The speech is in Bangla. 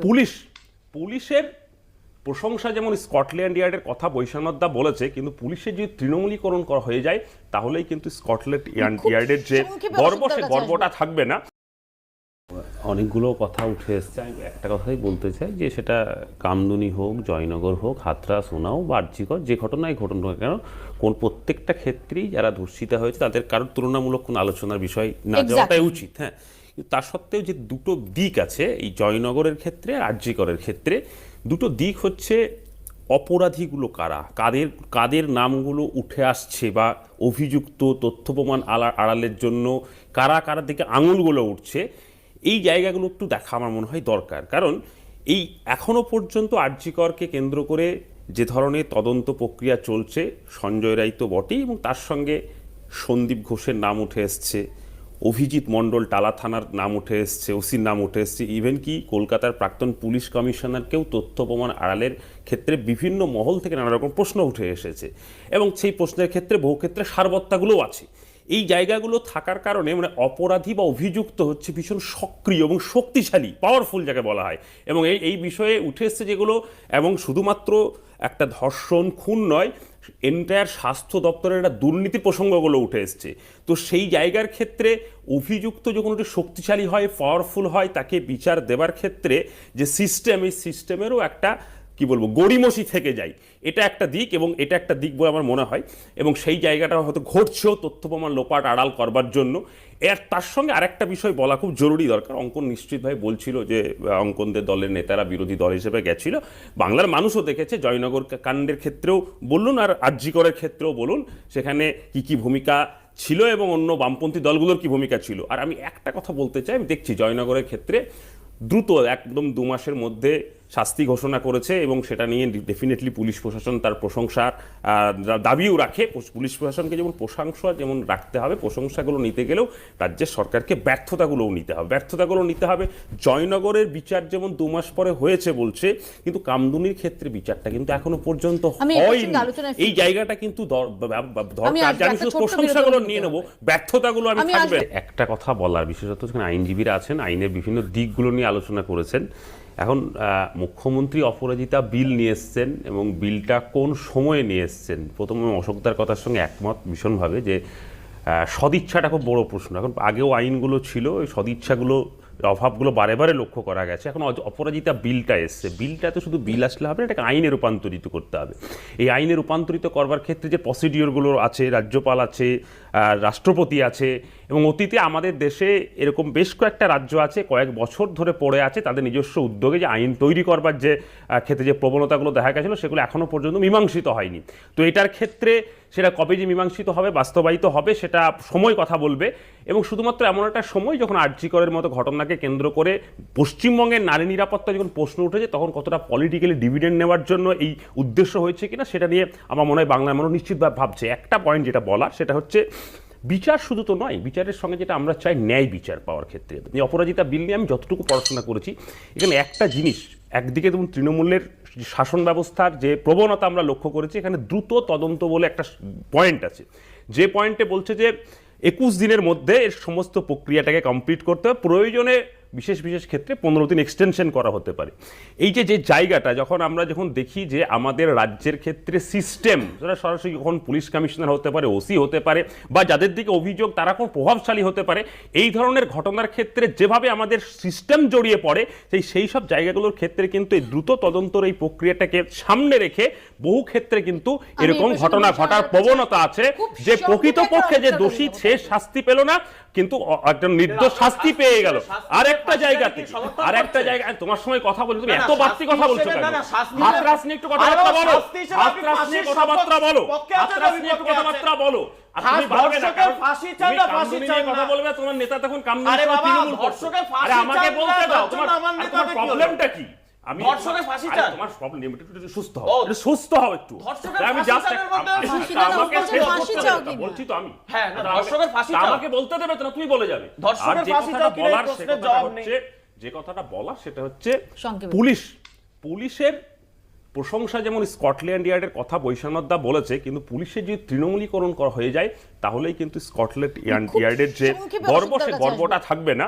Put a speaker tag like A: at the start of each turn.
A: পুলিশ। পুলিশের প্রশংসা যেমন স্কটল্যান্ড ইয়ার্ডের কথা বৈষম্যদা বলেছে কিন্তু পুলিশের যদি তৃণমূলীকরণ করা হয়ে যায় তাহলেই কিন্তু স্কটল্যান্ড ইয়ার্ড- ইয়ার্ডের যে গর্ব সে গর্বটা থাকবে না। অনেকগুলো কথা উঠে এসছে। আমি একটা কথাই বলতে চাই যে সেটা কামদুনি হোক জয়নগর হোক হাতরাস উনাও বাহ্যিকর যে ঘটনাই ঘটুন কেন কোন প্রত্যেকটা ক্ষেত্রেই যারা ধর্ষিতা হয়েছে তাদের কারোর তুলনামূলক কোনো আলোচনার বিষয় না যাওয়াটাই উচিত হ্যাঁ। তা সত্ত্বেও যে দুটো দিক আছে, এই জয়নগরের ক্ষেত্রে আর আরজিকরের ক্ষেত্রে, দুটো দিক হচ্ছে অপরাধীগুলো কারা? কাদের কাদের নামগুলো উঠে আসছে বা অভিযুক্ত তথ্য প্রমাণ আলা- আড়ালের জন্য কারা কারা দিকে আঙুলগুলো উঠছে, এই জায়গাগুলো একটু দেখা আমার মনে হয় দরকার। কারণ এই এখনও পর্যন্ত আরজিকরকে কেন্দ্র করে যে ধরনের তদন্ত প্রক্রিয়া চলছে, সঞ্জয় রায় তো বটেই এবং তার সঙ্গে সন্দীপ ঘোষের নাম উঠে এসছে। অভিজিৎ মণ্ডল টালা থানার নাম উঠে এসছে, ওসির নাম উঠে এসছে। ইভেন কি কলকাতার প্রাক্তন পুলিশ কমিশনারকেও তথ্য প্রমাণ আড়ালের ক্ষেত্রে বিভিন্ন মহল থেকে নানা রকম প্রশ্ন উঠে এসেছে। এবং সেই প্রশ্নের ক্ষেত্রে বহু ক্ষেত্রে সারবত্তাগুলোও আছে। এই জায়গাগুলো থাকার কারণে মানে অপরাধী বা অভিযুক্ত হচ্ছে ভীষণ সক্রিয় এবং শক্তিশালী পাওয়ারফুল যাকে বলা হয়। এবং এই এই বিষয়ে উঠে এসছে যেগুলো এবং শুধুমাত্র একটা ধর্ষণ, খুন নয় এন্টায়ার স্বাস্থ্য দপ্তরের একটা দুর্নীতি প্রসঙ্গগুলো উঠে এসছে। তো সেই জায়গার ক্ষেত্রে অভিযুক্ত যখন একটু শক্তিশালী হয় পাওয়ারফুল হয়, তাকে বিচার দেবার ক্ষেত্রে যে সিস্টেম এই সিস্টেমেরও একটা কি বলব, গড়িমসি থেকে যায় এটা একটা দিক এবং এটা একটা দিক বলে আমার মনে হয় এবং সেই জায়গাটা হয়তো ঘটছেও তথ্য প্রমাণ লোপাট আড়াল করবার জন্য। এর তার সঙ্গে আরেকটা বিষয় বলা খুব জরুরি দরকার। অঙ্কন নিশ্চিতভাবে বলছিল যে, অঙ্কনদের দলের নেতারা বিরোধী দল হিসেবে গেছিল। বাংলার মানুষও দেখেছে, জয়নগর কাণ্ডের ক্ষেত্রেও বলুন আর আরজিকরের ক্ষেত্রেও বলুন, সেখানে কি কি ভূমিকা ছিল এবং অন্য বামপন্থী দলগুলোর কি ভূমিকা ছিল। আর আমি একটা কথা বলতে চাই, আমি দেখছি জয়নগরের ক্ষেত্রে দ্রুত একদম দু মাসের মধ্যে শাস্তি ঘোষণা করেছে এবং সেটা নিয়ে ডেফিনেটলি পুলিশ প্রশাসন তার প্রশংসার দাবিও রাখে। পুলিশ প্রশাসনকে যেমন প্রশংসা যেমন রাখতে হবে প্রশংসাগুলো নিতে গেলেও রাজ্যের সরকারকে ব্যর্থতাগুলোও নিতে হবে। ব্যর্থতাগুলো নিতে হবে। জয়নগরের বিচার যেমন দু মাস পরে হয়েছে বলছে কিন্তু কামদুনির ক্ষেত্রে বিচারটা কিন্তু এখনও পর্যন্ত হয়নি। এই জায়গাটা কিন্তু
B: আমি
A: শুধু প্রশংসাগুলো নিয়ে নেব। ব্যর্থতাগুলো আমি
B: আমি
A: থাকবে। একটা কথা বলার বিশেষত যেখানে আইনজীবীরা আছেন আইনের বিভিন্ন দিকগুলো নিয়ে আলোচনা করেছেন। এখন আহ, মুখ্যমন্ত্রী অপরাজিতা বিল নিয়ে এসছেন এবং বিলটা কোন সময়ে নিয়ে এসছেন? প্রথমে অশোকদার কথার সঙ্গে একমত ভীষণভাবে যে সদিচ্ছাটা খুব বড় প্রশ্ন। এখন আগেও আইনগুলো ছিল, ওই সদিচ্ছাগুলো, অভাবগুলো বারে বারে লক্ষ্য করা গেছে। এখন অপরাজিতা বিলটা এসছে। বিলটা তো শুধু বিল আসলে হবে এটাকে আইনে রূপান্তরিত করতে হবে। এই আইনে রূপান্তরিত করবার ক্ষেত্রে যে প্রসিডিওরগুলো আছে, রাজ্যপাল আছে রাষ্ট্রপতি আছে এবং অতীতে আমাদের দেশে এরকম বেশ কয়েকটা রাজ্য আছে, কয়েক বছর ধরে পড়ে আছে তাদের নিজস্ব উদ্যোগে যে আইন তৈরি করবার যে ক্ষেত্রে যে প্রবণতাগুলো দেখা গেছিল সেগুলো এখনও পর্যন্ত মীমাংসিত হয়নি। তো এটার ক্ষেত্রে সেটা কবে যে মীমাংসিত হবে, বাস্তবায়িত হবে সেটা সময় কথা বলবে এবং শুধুমাত্র এমন একটা সময় যখন আর্যিকরের মতো ঘটনাকে কেন্দ্র করে পশ্চিমবঙ্গের নারী নিরাপত্তা যখন প্রশ্ন উঠেছে তখন কতটা পলিটিক্যালি ডিভিডেন্ড নেওয়ার জন্য এই উদ্দেশ্য হয়েছে কিনা সেটা নিয়ে আমার মনে হয় বাংলার মানুষ নিশ্চিতভাবে ভাবছে। একটা পয়েন্ট যেটা বলার সেটা হচ্ছে বিচার শুধু তো নয়, বিচারের সঙ্গে যেটা আমরা চাই ন্যায় বিচার পাওয়ার ক্ষেত্রে। অপরাজিতা বিল নিয়ে আমি যতটুকু পড়াশোনা করেছি, এখানে একটা জিনিস, একদিকে যেমন তৃণমূলের শাসন ব্যবস্থার যে প্রবণতা আমরা লক্ষ্য করেছি, এখানে দ্রুত তদন্ত বলে একটা পয়েন্ট আছে। যে পয়েন্টে বলছে যে, একুশ দিনের মধ্যে এর সমস্ত প্রক্রিয়াটাকে কমপ্লিট করতে হবে। প্রয়োজনে বিশেষ বিশেষ ক্ষেত্রে পনেরো দিন এক্সটেনশন করা হতে পারে। এই যে যে জায়গাটা যখন আমরা যখন দেখি যে আমাদের রাজ্যের ক্ষেত্রে সিস্টেম যারা সরাসরি যখন পুলিশ কমিশনার হতে পারে ওসি হতে পারে বা যাদের দিকে অভিযোগ তারা কোন প্রভাবশালী হতে পারে এই ধরনের ঘটনার ক্ষেত্রে যেভাবে আমাদের সিস্টেম জড়িয়ে পড়ে সেই সেই সব জায়গাগুলোর ক্ষেত্রে কিন্তু এই দ্রুত তদন্তর এই প্রক্রিয়াটাকে সামনে রেখে বহু ক্ষেত্রে কিন্তু এরকম ঘটনা ঘটার প্রবণতা আছে যে প্রকৃতপক্ষে যে দোষী সে শাস্তি পেল না কিন্তু একটা নির্দোষ শাস্তি পেয়ে গেল। আর একটা জায়গা থেকে আর একটা জায়গা তোমার সময় কথা বলছো তুমি এত বাড়তি কথা বলছো কেন? হাতরাস নিয়ে একটু কথাবার্তা বলো। হাতরাস নিয়ে কথাবার্তা বলো। হাতরাস নিয়ে একটু কথাবার্তা বলো। আর না, কারণ
C: ফাঁসি
A: চাই
C: না, ফাঁসি
A: চাই
C: চান
A: কথা বলবে তোমার নেতা তখন কামদুনি
C: আরে বাবা,
A: তৃণমূল
C: ফাঁসি
A: আরে আমাকে বলতে দাও তোমার? প্রবলেমটা কি? আমি
C: ধর্ষকের ফাঁসি চান?
A: তোমার প্রবলেম একটু একটু সুস্থ
C: ও,
A: হও একটু সুস্থ হও একটু। আমি জাস্ট আমাকে
B: ফাঁসি চাও
A: বলছি তো আমি।
C: হ্যাঁ, না,
A: তা আমাকে-
C: ধর্ষকের ফাঁসি চাও।
A: আমাকে বলতে দেবে তো না তুমি বলে যাবে।
C: ধর্ষকের
A: যে
C: ফাঁসি
A: কথাটা
C: চাও কিনা
A: বলার সে
C: জবাব নেই।
A: যে কথাটা বলা সেটা হচ্ছে পুলিশ। পুলিশের প্রশংসা যেমন স্কটল্যান্ড ইয়ার্ডের কথা বৈষম্যদা বলেছে কিন্তু পুলিশের যদি তৃণমূলীকরণ করা হয়ে যায় তাহলেই কিন্তু স্কটল্যান্ড ইয়ার্ডের যে গর্ব সে গর্বটা থাকবে না।